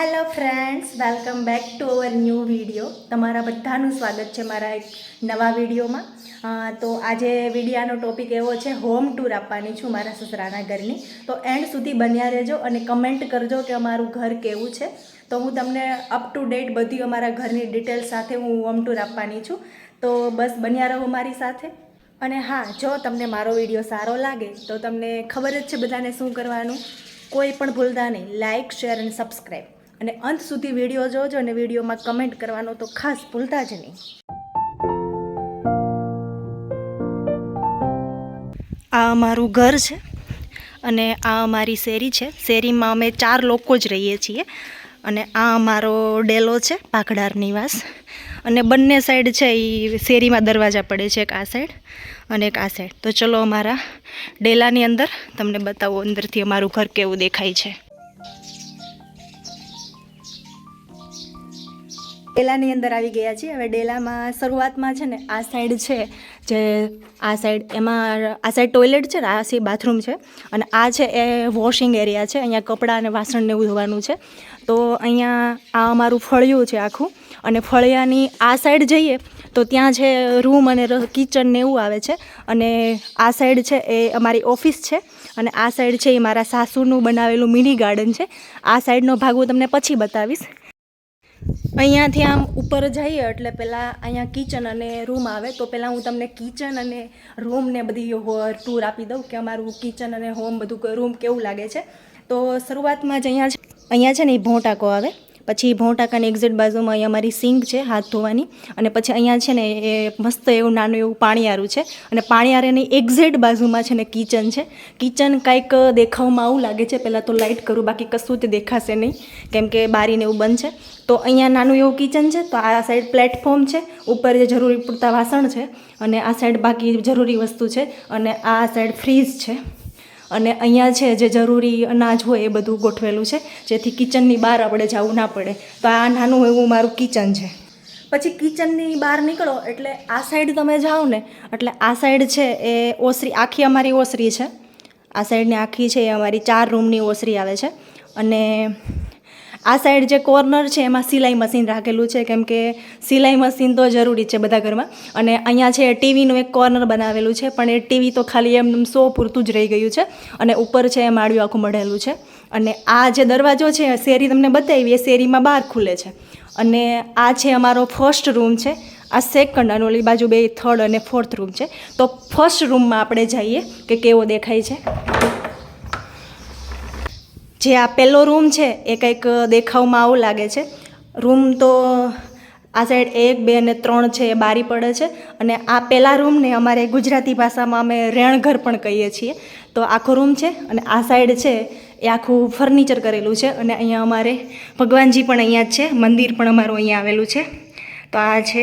Hello friends welcome back to our new video તમારા બધાનું સ્વાગત છે મારા એક નવા વિડીયોમાં. તો આજે વિડીયાનો ટોપિક એવો છે હોમ ટૂર આપવાની છું મારા સસરાના ઘરની. તો એન્ડ સુધી બન્યા રહેજો અને કમેન્ટ કરજો કે અમારું ઘર કેવું છે. તો હું તમને અપ ટુ ડેટ બધી અમારા ઘરની ડિટેલ સાથે હું હોમ ટૂર આપવાની છું. તો બસ બન્યા રહો મારી સાથે. અને હા, જો તમને મારો વીડિયો સારો લાગે, તો તમને ખબર જ છે બધાને શું કરવાનું. કોઈ પણ ભૂલતા નહીં. લાઇક શેર અને સબસ્ક્રાઈબ અને અંત સુધી વીડિયો જોજો અને વિડીયોમાં કમેન્ટ કરવાનો તો ખાસ ભૂલતા જ નહીં. આ અમારું ઘર છે અને આ અમારી શેરી છે. શેરીમાં અમે ચાર લોકો જ રહીએ છીએ અને આ અમારો ડેલો છે પાકડાર નિવાસ. અને બંને સાઈડ છે એ શેરીમાં દરવાજા પડે છે એક આ સાઈડ અને એક આ સાઈડ તો ચલો અમારા ડેલાની અંદર તમને બતાવો અંદરથી અમારું ઘર કેવું દેખાય છે. ડેલાની અંદર આવી ગયા છીએ. હવે ડેલામાં શરૂઆતમાં છે ને આ સાઈડ છે જે આ સાઈડ એમાં આ સાઈડ ટોયલેટ છે ને, આ સી બાથરૂમ છે. અને આ છે એ વોશિંગ એરિયા છે. અહીંયા કપડાં અને વાસણને એવું ધોવાનું છે. તો અહીંયા આ અમારું ફળિયું છે આખું. અને ફળિયાની આ સાઈડ જઈએ તો ત્યાં છે રૂમ અને કિચન ને એવું આવે છે. અને આ સાઈડ છે એ અમારી ઓફિસ છે. અને આ સાઈડ છે એ મારા સાસુનું બનાવેલું મિની ગાર્ડન છે. આ સાઈડનો ભાગ હું તમને પછી બતાવીશ. અહીંયાથી આમ ઉપર જઈએ એટલે પહેલાં અહીંયા કિચન અને રૂમ આવે, તો પહેલાં હું તમને કિચન અને રૂમને બધી ટૂર આપી દઉં કે અમારું કિચન અને હોમ બધું રૂમ કેવું લાગે છે. તો શરૂઆતમાં જ અહીંયા અહીંયા છે ને એ ભોંટાકો આવે. પછી ભોંટાકાની એક્ઝેક્ટ બાજુમાં અહીંયા મારી સિંક છે, હાથ ધોવાની. અને પછી અહીંયા છે ને એ મસ્ત એવું નાનું એવું પાણીયારું છે. અને પાણીયારાની એક્ઝેક્ટ બાજુમાં છે ને કિચન છે. કિચન કાંઈક દેખાવમાં આવું લાગે છે, પહેલાં તો લાઇટ કરું, બાકી કશું જ દેખાશે નહીં, કેમ કે બારીને એવું બંધ છે. તો અહીંયા નાનું એવું કિચન છે, તો આ સાઈડ પ્લેટફોર્મ છે, ઉપર જે જરૂરી પૂરતા વાસણ છે, અને આ સાઈડ બાકી જરૂરી વસ્તુ છે, અને આ સાઈડ ફ્રીઝ છે. અને અહીંયા છે જે જરૂરી અનાજ હોય એ બધું ગોઠવેલું છે, જેથી કિચનની બહાર આપણે જવું ના પડે. તો આ નાનું એવું મારું કિચન છે. પછી કિચનની બહાર નીકળો, એટલે આ સાઈડ તમે જાઓ ને, એટલે આ સાઈડ છે એ ઓસરી, આખી અમારી ઓસરી છે. આ સાઈડની આખી છે એ અમારી ચાર રૂમની ઓસરી આવે છે. અને આ સાઈડ જે કોર્નર છે, એમાં સિલાઈ મશીન રાખેલું છે, કેમ કે સિલાઈ મશીન તો જરૂરી છે બધા ઘરમાં. અને અહીંયા છે ટીવીનું એક કોર્નર બનાવેલું છે, પણ એ ટીવી તો ખાલી એમ સો પૂરતું જ રહી ગયું છે અને ઉપર છે એ માળિયું આખું મળેલું છે. અને આ જે દરવાજો છે શેરી તમને બતાવી, એ શેરીમાં બહાર ખુલે છે. અને આ છે અમારો ફર્સ્ટ રૂમ છે, આ સેકન્ડ અને ઓલી બાજુ બે થર્ડ અને ફોર્થ રૂમ છે. તો ફર્સ્ટ રૂમમાં આપણે જઈએ કે કેવો દેખાય છે. જે આ પહેલો રૂમ છે એ કંઈક દેખાવમાં આવું લાગે છે. રૂમ તો આ સાઈડ એક, બે અને ત્રણ છે એ બારી પડે છે અને આ પહેલા રૂમને અમારે ગુજરાતી ભાષામાં અમે રેણઘર પણ કહીએ છીએ. તો આખો રૂમ છે અને આ સાઈડ છે એ આખું ફર્નિચર કરેલું છે અને અહીંયા અમારે ભગવાનજી પણ અહીંયા જ છે, મંદિર પણ અમારું અહીંયા આવેલું છે. તો આ છે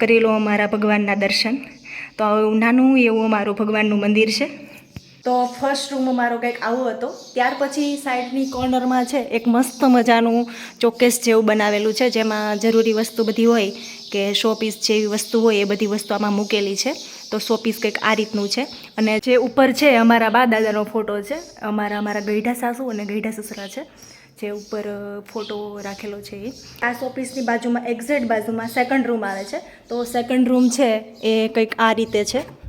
કરી લો અમારા ભગવાનના દર્શન. તો આવું નાનું એવું અમારું ભગવાનનું મંદિર છે. તો ફર્સ્ટ રૂમ મારો કંઈક આવો હતો. ત્યાર પછી સાઈડની કોર્નરમાં છે, એક મસ્ત મજાનું ચોકેસ જેવું બનાવેલું છે, જેમાં જરૂરી વસ્તુ બધી હોય કે શોપીસ જેવી વસ્તુ હોય એ બધી વસ્તુ આમાં મૂકેલી છે. તો શોપીસ કંઈક આ રીતનું છે. અને જે ઉપર છે અમારા બા દાદાનો ફોટો છે, અમારા અમારા ગઈઢા સાસુ અને ગઈઢા સસરા છે, જે ઉપર ફોટો રાખેલો છે એ. આ શોપીસની બાજુમાં એક્ઝેક્ટ બાજુમાં સેકન્ડ રૂમ આવે છે. તો સેકન્ડ રૂમ છે એ કંઈક આ રીતે છે.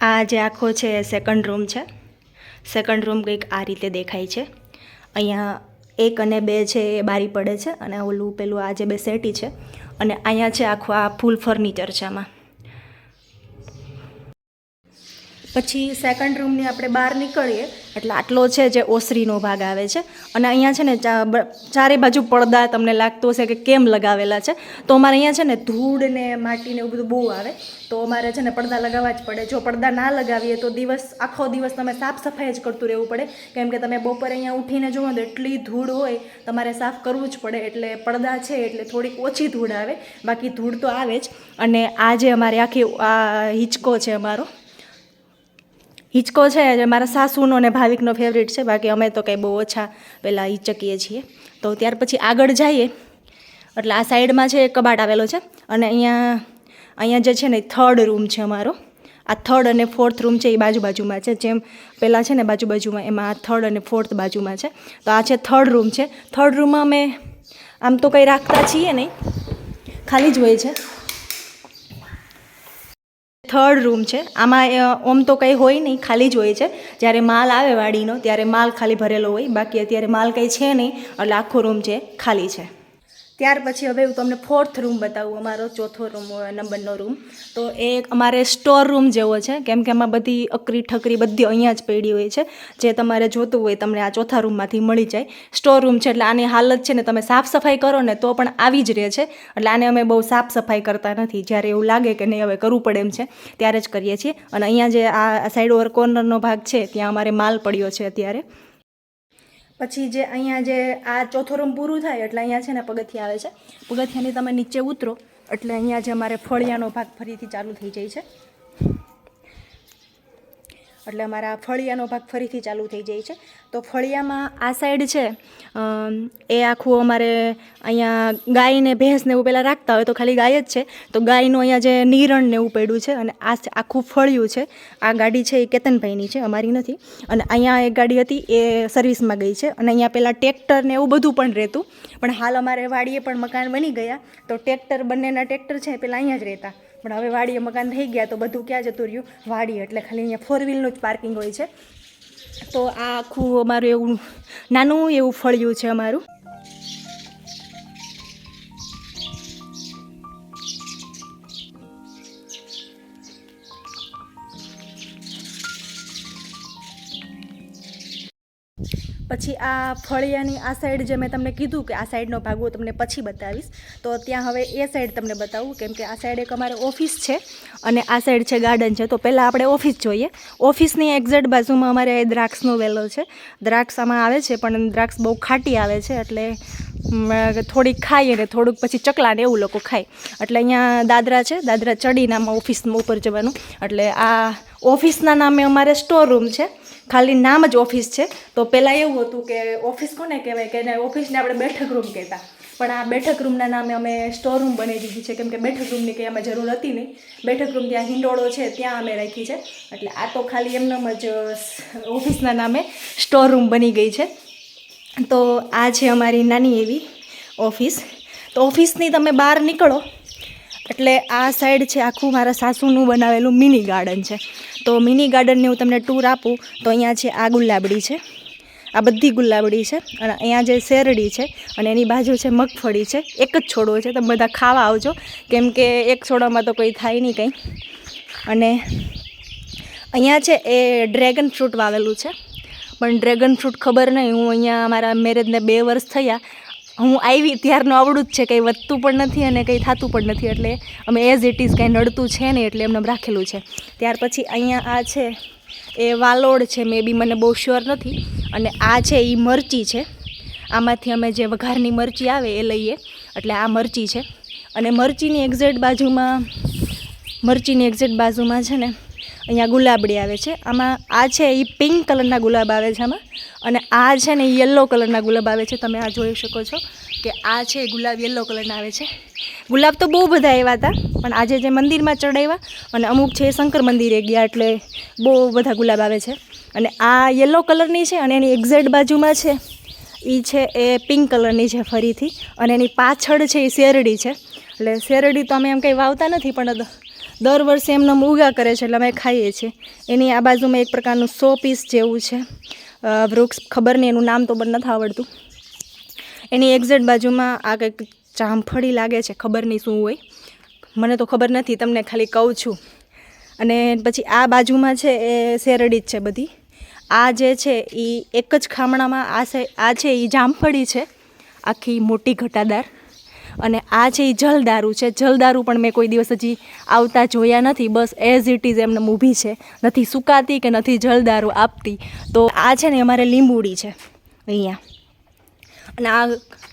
આ જે આખો છે સેકન્ડ રૂમ છે. સેકન્ડ રૂમ કંઈક આ રીતે દેખાય છે. અહીંયા એક અને બે છે એ બારી પડે છે અને ઓલું પેલું આ જે બે સેટી છે અને અહીંયા છે આખું આ ફૂલ ફર્નિચર છે આમાં. પછી સેકન્ડ રૂમની આપણે બહાર નીકળીએ, એટલે આટલો છે જે ઓસરીનો ભાગ આવે છે. અને અહીંયા છે ને ચારે બાજુ પડદા તમને લાગતો હશે કે કેમ લગાવેલા છે. તો અમારે અહીંયા છે ને ધૂળ ને માટી ને એવું બધું બહુ આવે. તો અમારે છે ને પડદા લગાવવા જ પડે. જો પડદા ના લગાવીએ તો દિવસ, આખો દિવસ તમે સાફ સફાઈ જ કરતું રહેવું પડે. કેમ કે તમે બપોરે અહીંયા ઉઠીને જુઓ તો એટલી ધૂળ હોય, તમારે સાફ કરવું જ પડે. એટલે પડદા છે, એટલે થોડીક ઓછી ધૂળ આવે. બાકી ધૂળ તો આવે જ. અને આ જે અમારી આખી, આ હિંચકો છે અમારો હિંચકો છે, જે મારા સાસુનો અને ભાવિકનો ફેવરિટ છે, બાકી અમે તો કંઈ બહુ ઓછા પહેલાં હિંચકીએ છીએ. તો ત્યાર પછી આગળ જઈએ, એટલે આ સાઈડમાં છે, કબાટ આવેલો છે, અને અહીંયા અહીંયા જે છે ને થર્ડ રૂમ છે અમારો. આ થર્ડ અને ફોર્થ રૂમ છે એ બાજુ બાજુમાં છે, જેમ પહેલાં છે ને, બાજુ બાજુમાં એમાં આ થર્ડ અને ફોર્થ બાજુમાં છે. તો આ છે થર્ડ રૂમ છે. થર્ડ રૂમમાં અમે આમ તો કંઈ રાખતા છીએ નહીં, ખાલી જ હોય છે. થર્ડ રૂમ છે. આમાં ઓમ તો કંઈ હોય નહીં, ખાલી જ હોય છે. જ્યારે માલ આવે વાડીનો, ત્યારે માલ ખાલી ભરેલો હોય, બાકી અત્યારે માલ કંઈ છે નહીં, એટલે આખો રૂમ છે ખાલી છે. ત્યાર પછી હવે હું તમને ફોર્થ રૂમ બતાવું, અમારો ચોથો રૂમ નંબરનો રૂમ તો એ અમારે સ્ટોર રૂમ જેવો છે. કેમ કે એમાં બધી અકરી ઠકરી બધી અહીંયા જ પડી હોય છે. જે તમારે જોતું હોય તમને આ ચોથા રૂમમાંથી મળી જાય. સ્ટોર રૂમ છે એટલે આની હાલત છે ને તમે સાફ સફાઈ કરો ને તો પણ આવી જ રહે છે. એટલે આને અમે બહુ સાફ સફાઈ કરતા નથી. જ્યારે એવું લાગે કે નહીં, હવે કરવું પડે એમ છે, ત્યારે જ કરીએ છીએ. અને અહીંયા જે આ સાઈડ ઓવર કોર્નરનો ભાગ છે, ત્યાં અમારે માલ પડ્યો છે અત્યારે. પછી જે અહીંયા જે આ ચોથો રૂમ પૂરું થાય એટલે અહીંયા છે ને પગથિયા આવે છે. પગથિયાની તમે નીચે ઉતરો એટલે અહીંયા જે અમારે ફળિયાનો ભાગ ફરીથી ચાલુ થઈ જાય છે. એટલે અમારા ફળિયાનો ભાગ ફરીથી ચાલુ થઈ જાય છે. તો ફળિયામાં આ સાઈડ છે એ આખું અમારે અહીંયા ગાયને ભેંસને એવું પહેલાં રાખતા હોય તો ખાલી ગાય જ છે. તો ગાયનું અહીંયા જે નીરણ ને એવું પડ્યું છે અને આ આખું ફળિયું છે. આ ગાડી છે એ કેતનભાઈની છે, અમારી નથી. અને અહીંયા એક ગાડી હતી, એ સર્વિસમાં ગઈ છે. અને અહીંયા પહેલાં ટ્રેક્ટર ને એવું બધું પણ રહેતું. પણ હાલ અમારે વાડીએ પણ મકાન બની ગયા. તો ટ્રેક્ટર બંનેના ટ્રેક્ટર છે પહેલાં અહીંયા જ રહેતા. પણ હવે વાડીએ મકાન થઈ ગયા તો બધું ક્યાં જતું રહ્યું? વાડી એટલે ખાલી અહીંયા ફોર વ્હીલનું જ પાર્કિંગ હોય છે. તો આ આખું અમારું એવું નાનું એવું ફળિયું છે અમારું. પછી આ ફળિયાની આ સાઈડ જે મેં તમને કીધું કે આ સાઈડનો ભાગ હું તમને પછી બતાવીશ. તો ત્યાં હવે એ સાઈડ તમને બતાવું, કેમ કે આ સાઈડ એક અમારે ઓફિસ છે અને આ સાઈડ છે ગાર્ડન છે. તો પહેલાં આપણે ઓફિસ જોઈએ. ઓફિસની એક્ઝેક્ટ બાજુમાં અમારે દ્રાક્ષનો વેલો છે. દ્રાક્ષ આમાં આવે છે, પણ દ્રાક્ષ બહુ ખાટી આવે છે, એટલે થોડીક ખાઈએ ને થોડુંક પછી ચકલાને એવું લોકો ખાય. એટલે અહીંયા દાદરા છે, દાદરા ચડીને આમાં ઓફિસમાં ઉપર જવાનું. એટલે આ ઓફિસના નામે અમારે સ્ટોર રૂમ છે. ખાલી નામ જ ઓફિસ છે. તો પહેલાં એવું હતું કે ઓફિસ કોને કહેવાય? કે ઓફિસને આપણે બેઠક રૂમ કહેતા. પણ આ બેઠક રૂમના નામે અમે સ્ટોર રૂમ બનાવી દીધી છે. કેમ કે બેઠક રૂમની કંઈ અમે જરૂર હતી નહીં. બેઠક રૂમ ત્યાં હિંડોળો છે, ત્યાં અમે રાખી છે. એટલે આ તો ખાલી એમનેમ જ ઓફિસના નામે સ્ટોર રૂમ બની ગઈ છે. તો આ છે અમારી નાની એવી ઓફિસ. તો ઓફિસની તમે બહાર નીકળો. એટલે આ સાઈડ છે આખું મારા સાસુનું બનાવેલું મિની ગાર્ડન છે. તો મિની ગાર્ડનને હું તમને ટૂર આપું. તો અહીંયા છે આ ગુલાબડી છે. આ બધી ગુલાબડી છે અને અહીંયા જે શેરડી છે અને એની બાજુ છે મગફળી છે, એક જ છોડવો છે. તમે બધા ખાવા આવજો. કેમ કે એક છોડવામાં તો કંઈ થાય નહીં કંઈ. અને અહીંયા છે એ ડ્રેગન ફ્રૂટ વાવેલું છે. પણ ડ્રેગન ફ્રૂટ ખબર નહીં, હું અહીંયા મારા મેરેજને બે વર્ષ થયા. હું આવી ત્યારનું આવડું જ છે, કંઈ વધતું પણ નથી અને કંઈ થતું પણ નથી. એટલે અમે એઝ ઇટ ઇઝ કંઈ નડતું છે નહીં, એટલે એમને રાખેલું છે. ત્યાર પછી અહીંયા આ છે, એ વાલોડ છે મે બી મને બહુ શ્યોર નથી. અને આ છે એ મરચી છે. આમાંથી અમે જે વઘારની મરચી આવે એ લઈએ, એટલે આ મરચી છે. અને મરચીની એક્ઝેક્ટ બાજુમાં, મરચીની એક્ઝેક્ટ બાજુમાં છે ને, અહીંયા ગુલાબડી આવે છે. આમાં આ છે એ પિંક કલરના ગુલાબ આવે છે આમાં. અને આ છે ને યલો કલરના ગુલાબ આવે છે. તમે આ જોઈ શકો છો કે આ છે ગુલાબ યલો કલરના આવે છે. ગુલાબ તો બહુ બધા એવા હતા, પણ આજે જે મંદિરમાં ચડાવ્યા, અને અમુક છે એ શંકર મંદિરે ગયા એટલે બહુ બધા ગુલાબ આવે છે. અને આ યલો કલરની છે અને એની એક્ઝેક્ટ બાજુમાં છે એ છે એ પિંક કલરની છે ફરીથી. અને એની પાછળ છે એ શેરડી છે. એટલે શેરડી તો અમે એમ કંઈ વાવતા નથી, પણ દર વર્ષે એમને ઉગા કરે છે એટલે અમે ખાઈએ છીએ. એની આ બાજુમાં એક પ્રકારનું સો પીસ જેવું છે. વૃક્ષ, ખબર નહીં, એનું નામ તો પણ નથી આવડતું. એની એક્ઝેક્ટ બાજુમાં આ કંઈક જામફળી લાગે છે, ખબર નહીં શું હોય. મને તો ખબર નથી, તમને ખાલી કહું છું. અને પછી આ બાજુમાં છે એ શેરડી જ છે બધી. આ જે છે એ એક જ ખામણામાં આ છે આ છે એ જામફળી છે, આખી મોટી ઘટાદાર. અને આ છે એ જલદારૂ છે. જલદારૂ પણ મેં કોઈ દિવસ હજી આવતા જોયા નથી. બસ એઝ ઇટ ઇઝ એમને ઊભી છે. નથી સુકાતી કે નથી જલદારૂ આપતી. તો આ છે ને અમારે લીંબુડી છે, અહીંયા. અને આ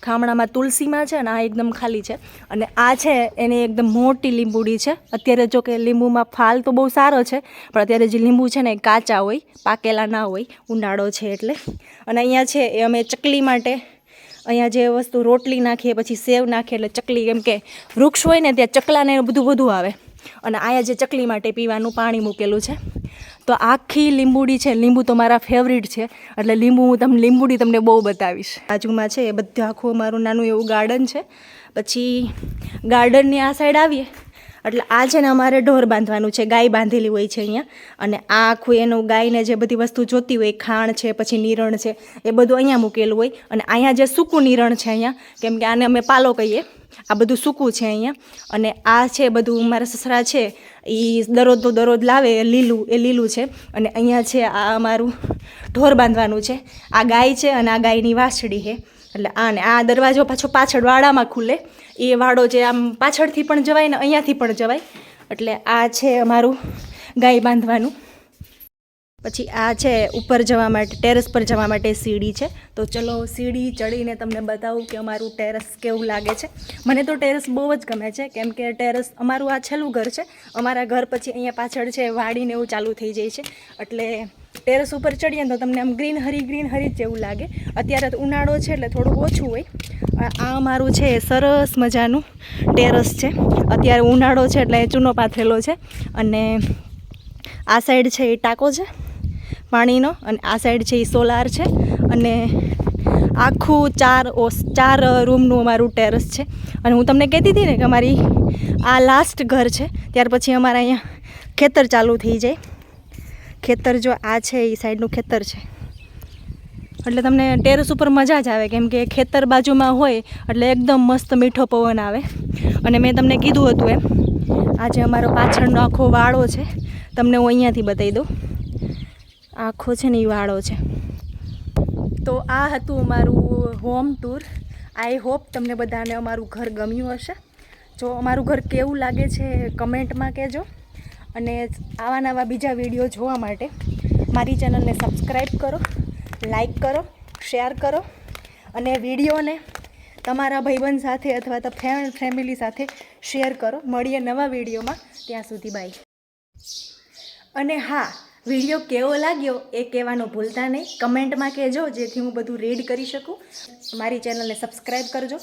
ખામણામાં તુલસીમાં છે અને આ એકદમ ખાલી છે. અને આ છે એની એકદમ મોટી લીંબુડી છે. અત્યારે જો કે લીંબુમાં ફાલ તો બહુ સારો છે, પણ અત્યારે જે લીંબુ છે ને એ કાચા હોય, પાકેલા ના હોય, ઉનાળો છે એટલે. અને અહીંયા છે એ અમે ચકલી માટે અહીંયા જે વસ્તુ રોટલી નાખીએ, પછી સેવ નાખીએ એટલે ચકલી કેમ કે વૃક્ષ હોય ને ત્યાં ચકલાને બધું બધું આવે. અને અહીંયા જે ચકલી માટે પીવાનું પાણી મૂકેલું છે. તો આખી લીંબુડી છે, લીંબુ તો મારા ફેવરિટ છે, એટલે લીંબુ હું તમને, લીંબુડી તમને બહુ બતાવીશ. બાજુમાં છે એ બધું આખું મારું નાનું એવું ગાર્ડન છે. પછી ગાર્ડનની આ સાઈડ આવીએ. એટલે આ છે ને અમારે ઢોર બાંધવાનું છે, ગાય બાંધેલી હોય છે અહીંયા. અને આ આખું એનું ગાયને જે બધી વસ્તુ જોતી હોય, ખાણ છે, પછી નિરણ છે, એ બધું અહીંયા મૂકેલું હોય. અને અહીંયા જે સૂકું નિરણ છે અહીંયા, કેમ કે આને અમે પાલો કહીએ, આ બધું સૂકું છે અહીંયા. અને આ છે બધું મારા સસરા છે એ દરરોજનો દરરોજ લાવે, એ લીલું એ લીલું છે. અને અહીંયા છે આ અમારું ઢોર બાંધવાનું છે. આ ગાય છે અને આ ગાયની વાછડી છે. એટલે આ ને આ દરવાજો પાછો પાછળ વાડામાં ખુલે. એ વાડો જે આમ પાછળથી પણ જવાય ને અહીંયાથી પણ જવાય. એટલે આ છે અમારું ગાય બાંધવાનું. પછી આ છે ઉપર જવા માટે, ટેરેસ પર જવા માટે સીડી છે. તો ચલો સીડી ચડીને તમને બતાવું કે અમારું ટેરેસ કેવું લાગે છે. મને તો ટેરેસ બહુ જ ગમે છે, કેમ કે ટેરેસ અમારું આ છેલ્લું ઘર છે. અમારા ઘર પછી અહીંયા પાછળ છે, વાડીને એવું ચાલુ થઈ જાય છે. એટલે ટેરેસ ઉપર ચડીએ તો તમને આમ ગ્રીન હરી ગ્રીન હરી જેવું લાગે. અત્યારે તો ઉનાળો છે એટલે થોડું ઓછું હોય. આ અમારું છે સરસ મજાનું ટેરેસ છે. અત્યારે ઉનાળો છે એટલે ચૂનો પાથરેલો છે. અને આ સાઈડ છે એ ટાંકો છે પાણીનો અને આ સાઈડ છે એ સોલાર છે. અને આખું ચાર ઓસ ચાર રૂમનું અમારું ટેરેસ છે. અને હું તમને કહેતી હતી ને કે અમારી આ લાસ્ટ ઘર છે. ત્યાર પછી અમારા અહીંયા ખેતર ચાલુ થઈ જાય. ખેતર જો આ છે એ સાઈડનું ખેતર છે. એટલે તમને ટેરેસ ઉપર મજા જ આવે, કેમ કે ખેતર બાજુમાં હોય, એટલે એકદમ મસ્ત મીઠો પવન આવે. અને મેં તમને કીધું હતું એમ, આજે અમારો પાછળનો આખો વાળો છે, તમને હું અહીંયાથી બતાવી દઉં. આખો છે ને એ વાળો છે. તો આ હતું અમારું હોમ ટૂર આઈ હોપ તમને બધાને અમારું ઘર ગમ્યું હશે. જો અમારું ઘર કેવું લાગે છે કમેન્ટમાં કહેજો. અને આવા નવા બીજા વીડિયો જોવા માટે મારી ચેનલને સબસ્ક્રાઈબ કરો લાઈક કરો, શેર કરો અને વિડીયોને તમારા ભાઈબંધ સાથે અથવા તો ફ્રેન્ડ, ફેમિલી સાથે શેર કરો. મળીએ નવા વિડીયોમાં. ત્યાં સુધી બાય. અને હા, વીડિયો કેવો લાગ્યો એ કહેવાનું ભૂલતા નહીં. કમેન્ટમાં કહેજો, જેથી હું બધું રીડ કરી શકું. મારી ચેનલને સબસ્ક્રાઈબ કરજો.